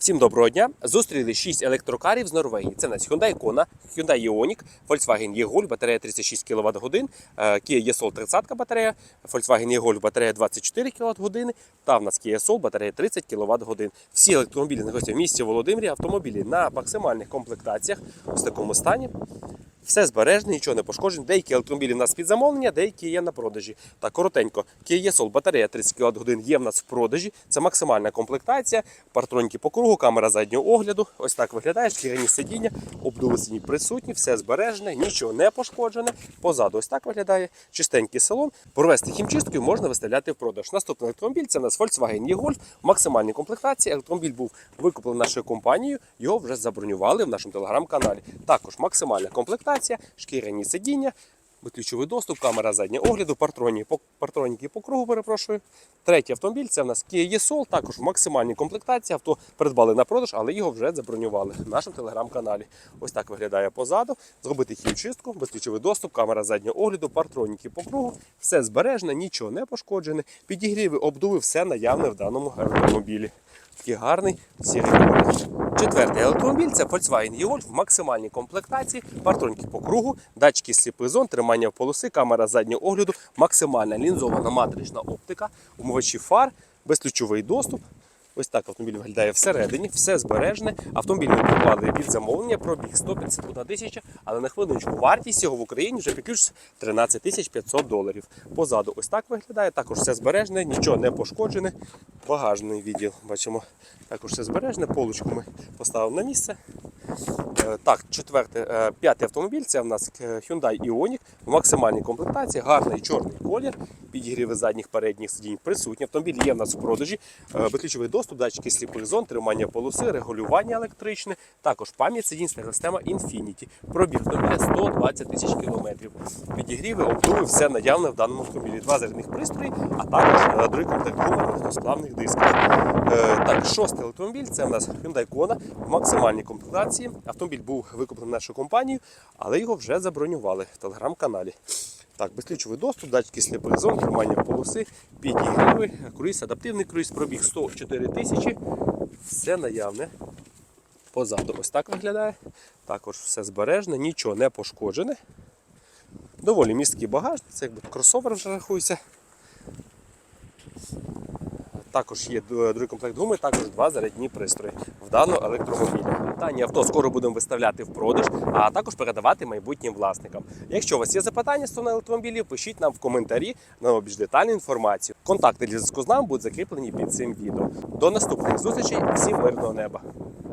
Всім доброго дня! Зустріли 6 електрокарів з Норвегії. Це у нас Hyundai Kona, Hyundai Ioniq, Volkswagen E-Golf, батарея 36 кВт годин, Kia e-Soul 30 батарея, Volkswagen E-Golf батарея 24 кВт години та в нас Kia Soul батарея 30 кВт годин. Всі електромобілі знаходяться в місті Володимирі, автомобілі на максимальних комплектаціях в такому стані. Все збережне, нічого не пошкоджено. Деякі електромобілі в нас під замовлення, деякі є на продажі. Так, коротенько. Kia e-Soul батарея 30 кВт годин є в нас в продажі. Це максимальна комплектація, партроньки по кругу, камера заднього огляду. Ось так виглядає, шкіряні сидіння, обдуви присутні, все збережене, нічого не пошкоджене. Позаду ось так виглядає чистенький салон. Провести хімчисткою можна виставляти в продаж. Наступний електромобіль це у нас Volkswagen E-Golf максимальній комплектації. Електромобіль був викуплений нашою компанією, його вже забронювали в нашому телеграм-каналі. Також максимальна комплектація, шкіряні сидіння. Виключовий доступ, камера заднього огляду, партроні, партроніки по кругу, перепрошую. Третій автомобіль це в нас Kia e-Soul, також в максимальній комплектації. Авто придбали на продаж, але його вже забронювали в нашому телеграм-каналі. Ось так виглядає позаду. Зробити хімчистку, безключовий доступ, камера заднього огляду, партроніки по кругу. Все збережне, нічого не пошкоджене. Підігріви, обдуви, все наявне в даному автомобілі. Такий гарний сірий колір. Четвертий електромобіль це Volkswagen E-Golf в максимальній комплектації, партронки по кругу, датчики сліпий зон, тримання в полоси, камера заднього огляду, максимальна лінзована матрична оптика, умивачі фар, безключовий доступ. Ось так автомобіль виглядає всередині, все збережне. Автомобіль придбали від замовлення, пробіг 151 тисяча, але на хвилиночку вартість його в Україні вже підключиться 13 тисяч 500 доларів. Позаду ось так виглядає, також все збережне, нічого не пошкоджене. Багажний відділ, бачимо, також все збережне. Полочку ми поставимо на місце. Е, Так, четвертий, е, п'ятий автомобіль це в нас е, Hyundai Ioniq в максимальній комплектації, гарний чорний колір, підігріви задніх передніх сидінь присутні. Автомобіль є в нас в продажі, безключовий доступ, датчики сліпих зон, тримання полоси, регулювання електричне, також пам'ять сидінь система Infinity. Пробіг автомобіля 120 тисяч кілометрів. Підігріви, обдуви, все наявне в даному автомобілі. Два зарядних пристрої, а також другий комплект легкосплавних дисках. Е, Так, шостий автомобіль це в нас Hyundai Kona в максимальній комплектації. Автомобіль був викуплений нашою компанією, але його вже забронювали в телеграм-каналі. Так, безключовий доступ, датчики сліпих зон, тримання полоси, підігріви, круїз, адаптивний круїз, пробіг 104 тисячі. Все наявне. Позаду ось так виглядає. Також все збережне, нічого не пошкоджене. Доволі місткий багаж, це якби кросовер вже рахується. Також є другий комплект гуми, також два зарядні пристрої в даному електромобілі. Дані авто скоро будемо виставляти в продаж, а також передавати майбутнім власникам. Якщо у вас є запитання стосовно електромобілів, пишіть нам в коментарі на більш детальну інформацію. Контакти для зв'язку з нами будуть закріплені під цим відео. До наступних зустрічей, всім мирного неба!